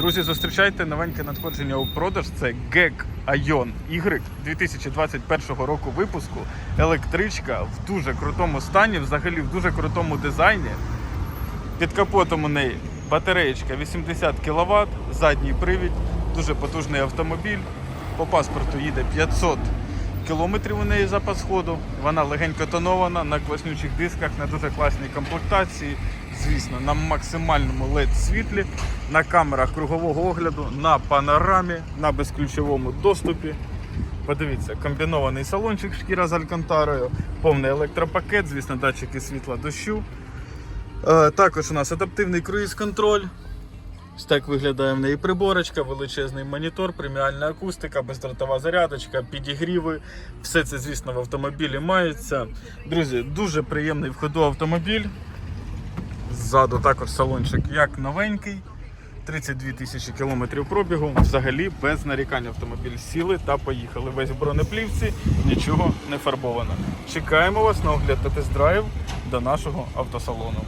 Друзі, зустрічайте новеньке надходження у продаж. Це GEG Ion Y 2021 року випуску. Електричка в дуже крутому стані, взагалі в дуже крутому дизайні. Під капотом у неї батареєчка 80 кВт, задній привід, дуже потужний автомобіль. По паспорту їде 500 кілометрів у неї запас ходу. Вона легенько тонована на класнючих дисках, на дуже класній комплектації. Звісно, на максимальному LED світлі, на камерах кругового огляду, на панорамі, на безключовому доступі. Подивіться, комбінований салончик шкіра з алькантарою, повний електропакет, звісно, датчики світла дощу. Е, Також у нас адаптивний круїз-контроль. Так виглядає в неї приборочка, величезний монітор, преміальна акустика, бездротова зарядочка, підігріви. Все це, звісно, в автомобілі мається. Друзі, дуже приємний в ходу автомобіль. Ззаду також салончик як новенький. 32 тисячі кілометрів пробігу. Взагалі без нарікань автомобіль сіли та поїхали. Весь в бронеплівці, нічого не фарбовано. Чекаємо вас на огляд та тест-драйв до нашого автосалону.